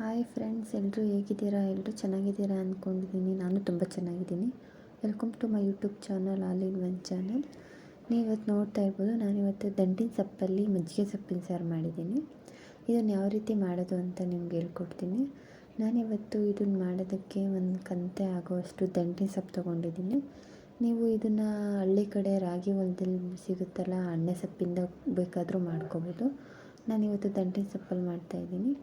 Hi friends ಎಲ್ಲರೂ ಹೇಗಿದ್ದೀರಾ? ಎಲ್ಲರೂ ಚೆನ್ನಾಗಿದ್ದೀರಾ ಅಂದ್ಕೊಂಡಿದ್ದೀನಿ ನಾನು ತುಂಬ ಚೆನ್ನಾಗಿದ್ದೀನಿ. Welcome to my YouTube channel all in one channel ನೀವು ಇವತ್ತು ನೋಡ್ತಾ ಇರ್ಬೋದು, ನಾನಿವತ್ತು ದಂಟಿನ ಸೊಪ್ಪಲ್ಲಿ ಮಜ್ಜಿಗೆ ಸೊಪ್ಪಿನ ಸಾರು ಮಾಡಿದ್ದೀನಿ. ಇದನ್ನು ಯಾವ ರೀತಿ ಮಾಡೋದು ಅಂತ ನಿಮ್ಗೆ ಹೇಳ್ಕೊಡ್ತೀನಿ. ನಾನಿವತ್ತು ಇದನ್ನು ಮಾಡೋದಕ್ಕೆ ಒಂದು ಕಂತೆ ಆಗುವಷ್ಟು ದಂಟಿನ ಸೊಪ್ಪು ತೊಗೊಂಡಿದ್ದೀನಿ. ನೀವು ಇದನ್ನು ಹಳ್ಳಿ ಕಡೆ ರಾಗಿ ಹೊಲದಲ್ಲಿ ಸಿಗುತ್ತಲ್ಲ ಅಣ್ಣೆ ಸೊಪ್ಪಿಂದ ಬೇಕಾದರೂ ಮಾಡ್ಕೋಬೋದು. ನಾನಿವತ್ತು ದಂಟಿನ ಸೊಪ್ಪಲ್ಲಿ ಮಾಡ್ತಾಯಿದ್ದೀನಿ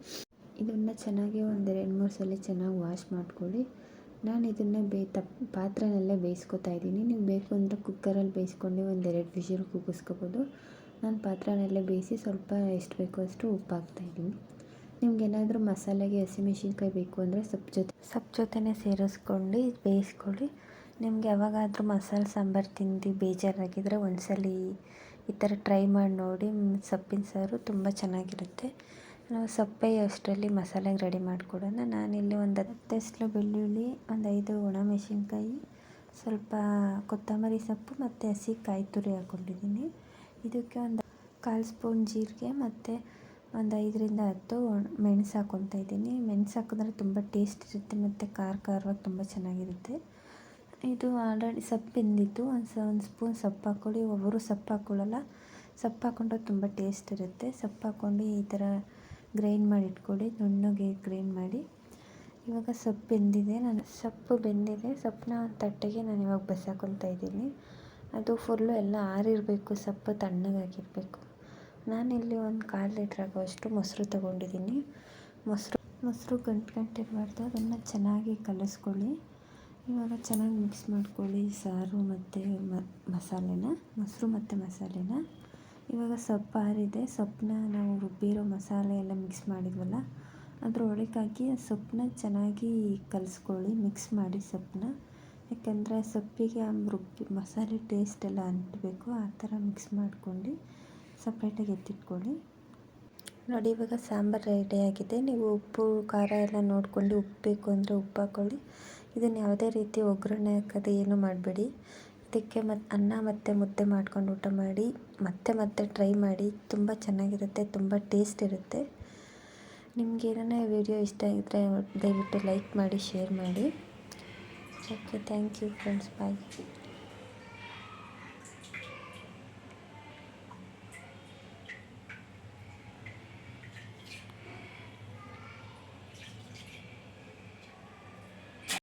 ಇದನ್ನು ಚೆನ್ನಾಗಿ ಒಂದು ಎರಡು ಮೂರು ಸಲ ಚೆನ್ನಾಗಿ ವಾಶ್ ಮಾಡ್ಕೊಳ್ಳಿ. ನಾನು ಇದನ್ನು ಬೇ ತಪ್ ಪಾತ್ರೆಯಲ್ಲೇ ಬೇಯಿಸ್ಕೊತಾ ಇದ್ದೀನಿ. ನೀವು ಬೇಕು ಅಂದರೆ ಕುಕ್ಕರಲ್ಲಿ ಬೇಯಿಸ್ಕೊಂಡು ಒಂದೆರಡು ವಿಷಲ್ ಕೂಗಿಸ್ಕೋಬೋದು ನಾನು ಪಾತ್ರೆಯಲ್ಲೇ ಬೇಯಿಸಿ ಸ್ವಲ್ಪ ಎಷ್ಟು ಬೇಕೋ ಅಷ್ಟು ಉಪ್ಪು ಹಾಕ್ತಾಯಿದ್ದೀನಿ ನಿಮ್ಗೇನಾದರೂ ಮಸಾಲೆಗೆ ಹಸಿಮೆಣ್ಸಿನ್ಕಾಯಿ ಬೇಕು ಅಂದರೆ ಸೊಪ್ಪು ಜೊತೆ ಸೊಪ್ಪು ಜೊತೆನೇ ಸೇರಿಸ್ಕೊಂಡು ಬೇಯಿಸ್ಕೊಳ್ಳಿ. ನಿಮಗೆ ಯಾವಾಗಾದರೂ ಮಸಾಲೆ ಸಾಂಬಾರು ತಿಂದು ಬೇಜಾರಾಗಿದ್ದರೆ ಒಂದ್ಸಲ ಈ ಥರ ಟ್ರೈ ಮಾಡಿ ನೋಡಿ. ಸೊಪ್ಪಿನ ಸಾರು ತುಂಬ ಚೆನ್ನಾಗಿರುತ್ತೆ. ನಾವು ಸಪ್ಪೆ ಅಷ್ಟರಲ್ಲಿ ಮಸಾಲೆಗೆ ರೆಡಿ ಮಾಡಿಕೊಡೋಣ. ನಾನಿಲ್ಲಿ ಒಂದು ಹತ್ತು ಬೆಳ್ಳುಳ್ಳಿ, ಒಂದು ಐದು ಒಣಮೆಣಸಿನ್ಕಾಯಿ ಸ್ವಲ್ಪ ಕೊತ್ತಂಬರಿ ಸೊಪ್ಪು ಮತ್ತು ಹಸಿ ಕಾಯಿ ತುರಿ ಹಾಕ್ಕೊಂಡಿದ್ದೀನಿ ಇದಕ್ಕೆ ಒಂದು ಕಾಲು ಸ್ಪೂನ್ ಜೀರಿಗೆ ಮತ್ತು ಒಂದು ಐದರಿಂದ ಹತ್ತು ಮೆಣಸು ಹಾಕ್ಕೊತಾ ಇದ್ದೀನಿ. ಮೆಣಸು ಹಾಕಿದ್ರೆ ತುಂಬ ಟೇಸ್ಟ್ ಇರುತ್ತೆ ಮತ್ತು ಖಾರ ಖಾರವಾಗಿ ತುಂಬ ಚೆನ್ನಾಗಿರುತ್ತೆ. ಇದು ಆಲ್ರೆಡಿ ಸೊಪ್ಪು ಬೆಂದಿತ್ತು. ಒಂದು ಸ, ಒಂದು ಸ್ಪೂನ್ ಸೊಪ್ಪು ಹಾಕ್ಕೊಳ್ಳಿ ಒಬ್ಬರು ಸೊಪ್ಪು ಹಾಕ್ಕೊಳ್ಳಲ್ಲ ಸೊಪ್ಪು ಹಾಕ್ಕೊಂಡ್ರೆ ತುಂಬ ಟೇಸ್ಟ್ ಇರುತ್ತೆ. ಸೊಪ್ಪು ಹಾಕ್ಕೊಂಡು ಈ ಥರ ಗ್ರೈಂಡ್ ಮಾಡಿ ಇಟ್ಕೊಳ್ಳಿ, ನುಣ್ಣಗೆ ಗ್ರೈಂಡ್ ಮಾಡಿ. ಇವಾಗ ಸೊಪ್ಪು ಬೆಂದಿದೆ, ನಾನು ಸೊಪ್ಪು ಬೆಂದಿದೆ. ಸೊಪ್ಪನ್ನ ತಟ್ಟೆಗೆ ನಾನು ಇವಾಗ ಬಸಾಕೊತಾ ಇದ್ದೀನಿ. ಅದು ಫುಲ್ಲು ಎಲ್ಲ ಆರಿರಬೇಕು, ಸೊಪ್ಪು ತಣ್ಣಗಾಗಿರಬೇಕು. ನಾನಿಲ್ಲಿ ಒಂದು ಕಾಲು ಲೀಟ್ರ್ ಆಗುವಷ್ಟು ಮೊಸರು ತೊಗೊಂಡಿದ್ದೀನಿ. ಮೊಸರು ಮೊಸರು ಗಂಟು ಗಂಟು ಇರಬಾರ್ದು, ಅದನ್ನು ಚೆನ್ನಾಗಿ ಕಲಿಸ್ಕೊಳ್ಳಿ. ಇವಾಗ ಚೆನ್ನಾಗಿ ಮಿಕ್ಸ್ ಮಾಡ್ಕೊಳ್ಳಿ ಸಾರು ಮತ್ತು ಮಸಾಲೆನ, ಮೊಸರು ಮತ್ತು ಮಸಾಲೆನ. ಇವಾಗ ಸೊಪ್ಪು ಆರಿದೆ ಸೊಪ್ಪನ್ನ ನಾವು ರುಬ್ಬಿರೋ ಮಸಾಲೆ ಎಲ್ಲ ಮಿಕ್ಸ್ ಮಾಡಿದ್ವಲ್ಲ ಅದ್ರ ಒಳಗಾಗಿ ಆ ಸೊಪ್ಪನ್ನ ಚೆನ್ನಾಗಿ ಕಲಿಸ್ಕೊಳ್ಳಿ ಮಿಕ್ಸ್ ಮಾಡಿ ಸೊಪ್ಪನ್ನ ಯಾಕಂದರೆ ಸೊಪ್ಪಿಗೆ ರುಬ್ಬಿ, ಮಸಾಲೆ ಟೇಸ್ಟ್ ಎಲ್ಲ ಅಂಟಬೇಕು, ಆ ಥರ ಮಿಕ್ಸ್ ಮಾಡ್ಕೊಂಡು ಸಪ್ರೇಟಾಗಿ ಎತ್ತಿಟ್ಕೊಳ್ಳಿ. ನೋಡಿ, ಇವಾಗ ಸಾಂಬಾರು ರೆಡಿಯಾಗಿದೆ ನೀವು ಉಪ್ಪು, ಖಾರ ಎಲ್ಲ ನೋಡ್ಕೊಂಡು ಉಪ್ಪು ಬೇಕು ಅಂದರೆ ಉಪ್ಪು ಹಾಕ್ಕೊಳ್ಳಿ ಇದನ್ನು ಯಾವುದೇ ರೀತಿ ಒಗ್ಗರಣೆ ಹಾಕೋದು ಏನೂ ಮಾಡಬೇಡಿ. ಇದಕ್ಕೆ ಮತ್ತು ಅನ್ನ ಮತ್ತು ಮುದ್ದೆ ಮಾಡ್ಕೊಂಡು ಊಟ ಮಾಡಿ, ಮತ್ತೆ ಮತ್ತೆ ಟ್ರೈ ಮಾಡಿ, ತುಂಬ ಚೆನ್ನಾಗಿರುತ್ತೆ, ತುಂಬ ಟೇಸ್ಟ್ ಇರುತ್ತೆ. ನಿಮ್ಗೆ ಏನಾರ ವೀಡಿಯೋ ಇಷ್ಟ ಆಗಿದ್ದರೆ ದಯವಿಟ್ಟು ಲೈಕ್ ಮಾಡಿ ಶೇರ್ ಮಾಡಿ. Okay thank you friends bye